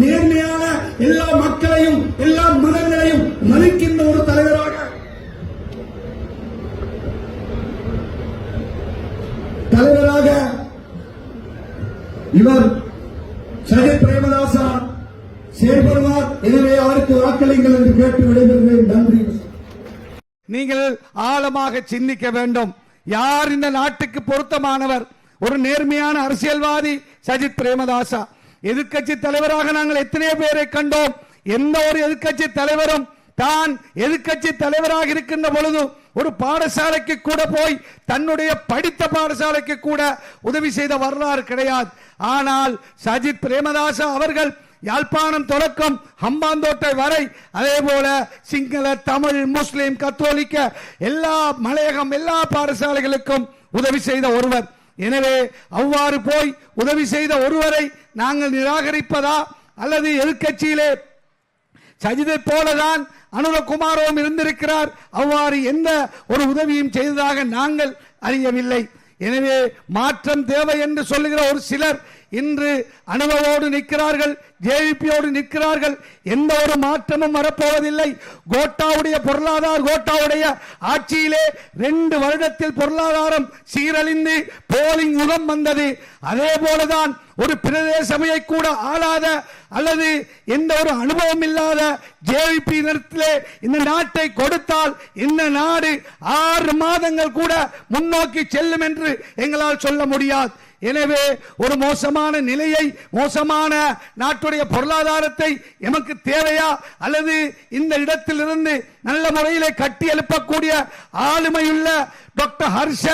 நேர்மையான எல்லா மக்களையும் எல்லா மதங்களையும் மதிக்கின்ற ஒரு தலைவராக. தலைவராக இவர் சஜித் பிரேமதாசா செயல்படுவார் எனவே அவருக்கு வாக்களிங்கள் என்று கேட்டு விடைபெறுகிறேன். நன்றி. நீங்கள் ஆழமாக சிந்திக்க வேண்டும். யார் இந்த நாட்டுக்கு பொருத்தமானவர்? ஒரு நேர்மையான அரசியல்வாதி சஜித் பிரேமதாசா. எதிர்க்கட்சி தலைவராக நாங்கள் எத்தனையோ பேரை கண்டோம். எந்த ஒரு எதிர்க்கட்சி தலைவரும் தான் எதிர்க்கட்சி தலைவராக இருக்கின்ற பொழுது ஒரு பாடசாலைக்கு கூட போய் தன்னுடைய படித்த பாடசாலைக்கு கூட உதவி செய்த வரலாறு கிடையாது. ஆனால் சஜித் பிரேமதாச அவர்கள் யாழ்ப்பாணம் தொடக்கம் ஹம்பாந்தோட்டை வரை அதே போல சிங்கள தமிழ் முஸ்லிம் கத்தோலிக்க எல்லா மலையகம் எல்லா பாடசாலைகளுக்கும் உதவி செய்த ஒருவர். எனவே அவ்வாறு போய் உதவி செய்த ஒருவரை நாங்கள் நிராகரிப்பதா? அல்லது எதிர்க்கட்சியிலே சஜிதை போலதான் அனுரகுமாரவும் இருந்திருக்கிறார். அவ்வாறு எந்த ஒரு உதவியும் செய்ததாக நாங்கள் அறியவில்லை. எனவே மாற்றம் தேவை என்று சொல்லுகிற ஒரு சிலர் இன்று அனுபவோடு நிற்கிறார்கள் ஜேவிபியோடு நிற்கிறார்கள். எந்த ஒரு மாற்றமும் வரப்போவதில்லை. கோட்டாவுடைய பொருளாதார கோட்டாவுடைய ஆட்சியிலே ரெண்டு வருடத்தில் பொருளாதாரம் சீரழிந்து போலிங் யுகம் வந்தது. அதே போலதான் ஒரு பிரதேசமையை கூட ஆளாத அல்லது எந்த ஒரு அனுபவம் இல்லாத ஜேவிபி நிறத்திலே இந்த நாட்டை கொடுத்தால் இந்த நாடு ஆறு மாதங்கள் கூட முன்னோக்கி செல்லும் என்று எங்களால் சொல்ல முடியாது. எனவே ஒரு மோசமான நிலையை மோசமான நாட்டுடைய பொருளாதாரத்தை எமக்கு தேவையா? அல்லது இந்த இடத்திலிருந்து நல்ல முறையிலே கட்டி எழுப்பக்கூடிய ஆளுமையுள்ள டாக்டர் ஹர்ஷ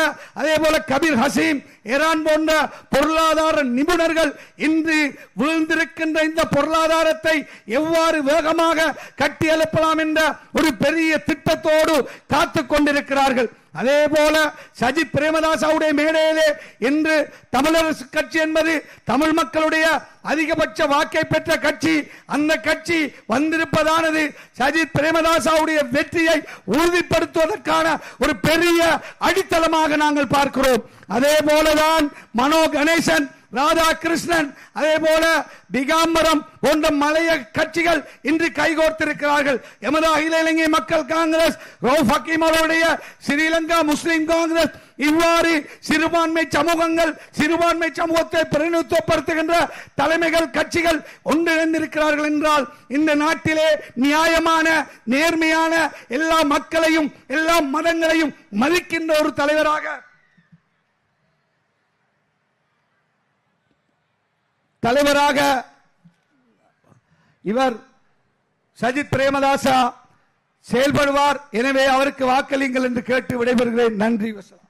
அதே போல கபீர் ஹசீம் ஈரான் போன்ற பொருளாதார நிபுணர்கள் இன்று வீழ்ந்திருக்கின்ற இந்த பொருளாதாரத்தை எவ்வாறு வேகமாக கட்டி எழுப்பலாம் என்ற ஒரு பெரிய திட்டத்தோடு காத்து கொண்டிருக்கிறார்கள். அதே போல சஜித் பிரேமதாசாவுடைய மேடையிலே இன்று தமிழரசு கட்சி என்பது தமிழ் மக்களுடைய அதிகபட்ச வாக்கை பெற்ற கட்சி அந்த கட்சி வந்திருப்பதானது சஜித் பிரேமதாசாவுடைய வெற்றியை உறுதிப்படுத்துவதற்கான ஒரு பெரிய அடித்தளமாக நாங்கள் பார்க்கிறோம். அதே போலதான் மனோ கணேசன் ராதாகிருஷ்ணன் அதே போல திகாம்பரம் போன்ற மலைய கட்சிகள் இன்று கைகோர்த்திருக்கிறார்கள். எமது அகில இலங்கை மக்கள் காங்கிரஸ் ரவுப் ஹக்கீம் அவருடைய ஸ்ரீலங்கா முஸ்லிம் காங்கிரஸ் இவ்வாறு சிறுபான்மை சமூகங்கள் சிறுபான்மை சமூகத்தை பிரதிநிதித்துவப்படுத்துகின்ற தலைமைகள் கட்சிகள் ஒன்றிணைந்திருக்கிறார்கள் என்றால் இந்த நாட்டிலே நியாயமான நேர்மையான எல்லா மக்களையும் எல்லா மதங்களையும் மதிக்கின்ற ஒரு தலைவராக தலைவராக இவர் சஜித் பிரேமதாசா செயல்படுவார். எனவே அவருக்கு வாக்களிங்கள் என்று கேட்டு விடைபெறுகிறேன். நன்றி வசனம்.